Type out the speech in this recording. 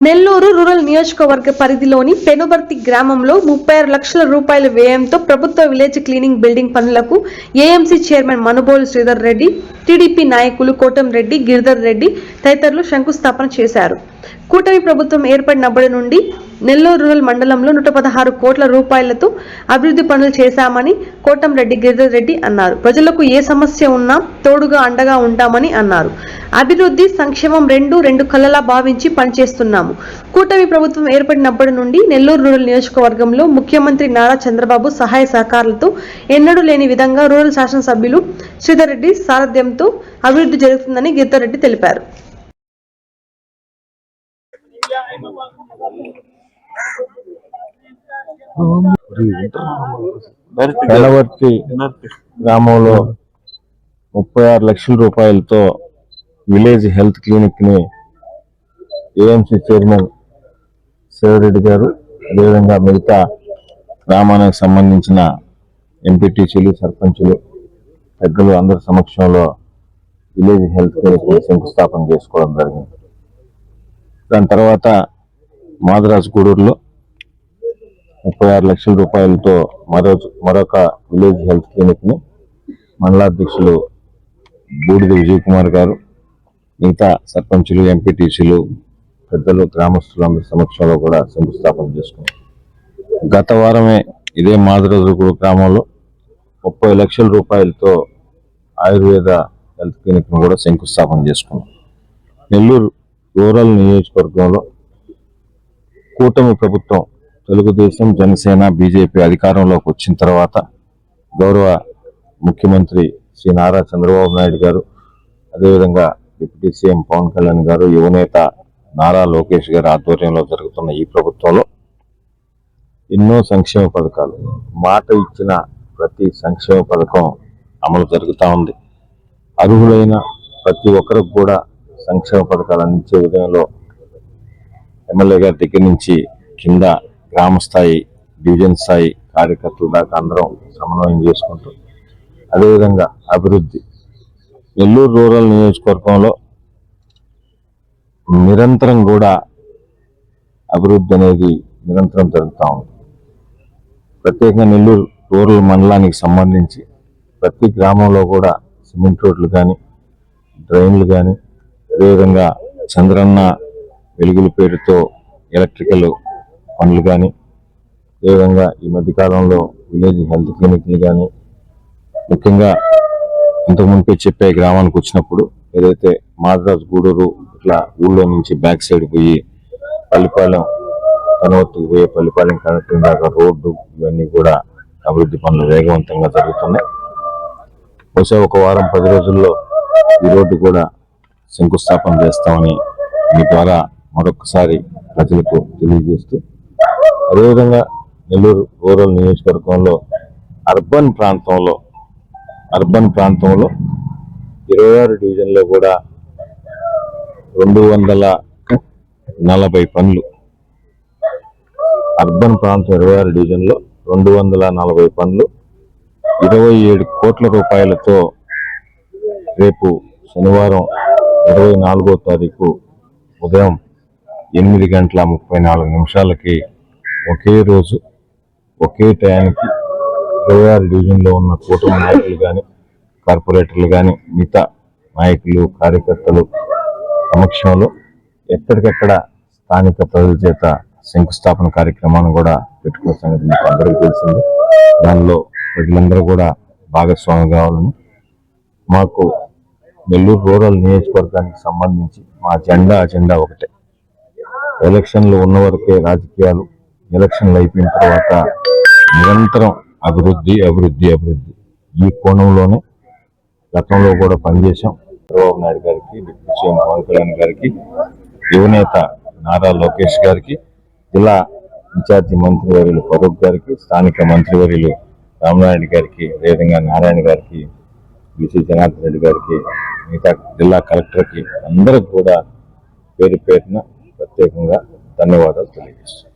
Nellore rural నియోజకవర్గ పరిధిలోని పెనుబర్తి గ్రామంలో ముప్పై ఆరు లక్షల రూపాయల వ్యయంతో ప్రభుత్వ విలేజ్ క్లీనింగ్ బిల్డింగ్ పనులకు AMC chairman Manubolu Sridhar Reddy TDP నాయకులు కోటంరెడ్డి గిరిధర్ రెడ్డి తదితరులు శంకుస్థాపన చేశారు. కూటమి ప్రభుత్వం ఏర్పడినప్పటి నుండి నెల్లూరు రూరల్ మండలంలో నూట పదహారు కోట్ల రూపాయలతో అభివృద్ధి పనులు చేశామని కోటంరెడ్డి గిరిధర్ రెడ్డి అన్నారు. ప్రజలకు ఏ సమస్య ఉన్నా తోడుగా అండగా ఉంటామని అన్నారు. అభివృద్ధి సంక్షేమం రెండు రెండు కళ్ళలా భావించి పనిచేస్తున్నాము. కూటమి ప్రభుత్వం ఏర్పడినప్పటి నుండి నెల్లూరు రూరల్ నియోజకవర్గంలో ముఖ్యమంత్రి నారా చంద్రబాబు సహాయ సహకారాలతో ఎన్నడూ లేని విధంగా రూరల్ శాసనసభ్యులు శ్రీధర్ రెడ్డి సారథ్యంతో అభివృద్ధి జరుగుతుందని గిరిధర్ రెడ్డి తెలిపారు. పెనవర్తి గ్రామంలో ముప్పై ఆరు లక్షల రూపాయలతో విలేజ్ హెల్త్ క్లినిక్ని ఏఎంసీ చైర్మన్ శివరెడ్డి గారు అదేవిధంగా మిగతా గ్రామానికి సంబంధించిన ఎంపీటీసీలు సర్పంచులు పెద్దలు అందరి సమక్షంలో విలేజ్ హెల్త్ క్లినిక్ శంకుస్థాపన చేసుకోవడం జరిగింది. దాని తర్వాత మాదరాజ్ గూడూరులో ముప్పై ఆరు లక్షల రూపాయలతో మరో మరొక విలేజ్ హెల్త్ క్లినిక్ని మండలాధ్యక్షులు బూడిద విజయ్ కుమార్ గారు మిగతా సర్పంచులు ఎంపీటీసీలు పెద్దలు గ్రామస్తులందరి సమక్షంలో కూడా శంకుస్థాపన చేసుకున్నారు గత వారమే ఇదే మాదరాజుగూడ గ్రామంలో ముప్పై లక్షల రూపాయలతో ఆయుర్వేద హెల్త్ క్లినిక్ను కూడా శంకుస్థాపన చేసుకున్నాం. నెల్లూరు రూరల్ నియోజకవర్గంలో కూటమి ప్రభుత్వం తెలుగుదేశం జనసేన బీజేపీ అధికారంలోకి వచ్చిన తర్వాత గౌరవ ముఖ్యమంత్రి శ్రీ నారా చంద్రబాబు నాయుడు గారు అదేవిధంగా డిప్యూటీ సీఎం పవన్ కళ్యాణ్ గారు యువనేత నారా లోకేష్ గారి ఆధ్వర్యంలో జరుగుతున్న ఈ ప్రభుత్వంలో ఎన్నో సంక్షేమ పథకాలు మాట ఇచ్చిన ప్రతి సంక్షేమ పథకం అమలు జరుగుతూ ఉంది. అర్హులైన ప్రతి ఒక్కరికి కూడా సంక్షేమ పథకాలు అందించే విధంలో ఎమ్మెల్యే గారి దగ్గర నుంచి కింద గ్రామ స్థాయి డివిజన్ స్థాయి కార్యకర్తల దాకా అందరం సమన్వయం చేసుకుంటూ అదేవిధంగా అభివృద్ధి. నెల్లూరు రూరల్ నియోజకవర్గంలో నిరంతరం కూడా అభివృద్ధి అనేది నిరంతరం జరుగుతూ ఉంది. ప్రత్యేకంగా నెల్లూరు రూరల్ మండలానికి సంబంధించి ప్రతి గ్రామంలో కూడా సిమెంట్ రోడ్లు కానీ డ్రైన్లు కానీ అదేవిధంగా చంద్రన్న వెలుగుల పేరుతో ఎలక్ట్రికల్ పనులు కానీ అదేవిధంగా ఈ మధ్యకాలంలో విలేజ్ హెల్త్ క్లినిక్లు కానీ ముఖ్యంగా ఇంతకు చెప్పే గ్రామానికి వచ్చినప్పుడు ఏదైతే మాద్రాజ్ గూడూరు ఇట్లా ఊళ్ళో నుంచి బ్యాక్ సైడ్ పోయి పల్లిపాలెం కనవత్తుకు పోయే పల్లిపాలెం కనెక్టింగ్ దాకా రోడ్డు ఇవన్నీ కూడా అభివృద్ధి పనులు వేగవంతంగా జరుగుతున్నాయి. బహుశా ఒక వారం పది రోజుల్లో ఈ రోడ్డు కూడా శంకుస్థాపన చేస్తామని మీ ద్వారా మరొకసారి ప్రజలకు తెలియజేస్తూ అదేవిధంగా నెల్లూరు రూరల్ నియోజకవర్గంలో అర్బన్ ప్రాంతంలో అర్బన్ ప్రాంతంలో ఇరవై ఆరు డివిజన్లో కూడా రెండు వందల నలభై పనులు. అర్బన్ ప్రాంతం ఇరవై ఆరు డివిజన్లో రెండు వందల నలభై పనులు. ఇరవై ఏడు కోట్ల రూపాయలతో రేపు శనివారం ఇరవై నాలుగో తారీఖు ఉదయం ఎనిమిది గంటల ముప్పై నాలుగు నిమిషాలకి ఒకే రోజు ఒకే టయానికి ఇరవై ఆరు డివిజన్లో ఉన్న కూటమి నాయకులు కానీ కార్పొరేటర్లు కానీ మిగతా నాయకులు కార్యకర్తలు సమక్షంలో ఎక్కడికెక్కడ స్థానిక ప్రజల చేత శంకుస్థాపన కార్యక్రమాన్ని కూడా పెట్టుకున్న సంగతి మీకు అందరికీ తెలిసింది. దానిలో ప్రజలందరూ కూడా భాగస్వామి కావాలని మాకు నెల్లూరు రూరల్ నియోజకవర్గానికి సంబంధించి మా జెండా అజెండా ఒకటే. ఎలక్షన్లు ఉన్న వరకే రాజకీయాలు ఎలక్షన్లు అయిపోయిన తర్వాత నిరంతరం అభివృద్ధి అభివృద్ధి అభివృద్ధి. ఈ కోణంలోనే గతంలో కూడా పనిచేశాం. చంద్రబాబు నాయుడు గారికి డిప్యూటీ సీఎం పవన్ కళ్యాణ్ గారికి యువనేత నారా లోకేష్ గారికి జిల్లా ఇన్ఛార్జి మంత్రివర్యులు ఫరూక్ గారికి స్థానిక మంత్రివర్యులు రామనాయుడు గారికి అదేవిధంగా నారాయణ గారికి బీసీ జనార్దన్ రెడ్డి గారికి మిగతా జిల్లా కలెక్టర్కి అందరికి కూడా పేరు పేరున ప్రత్యేకంగా ధన్యవాదాలు తెలియజేస్తున్నాను.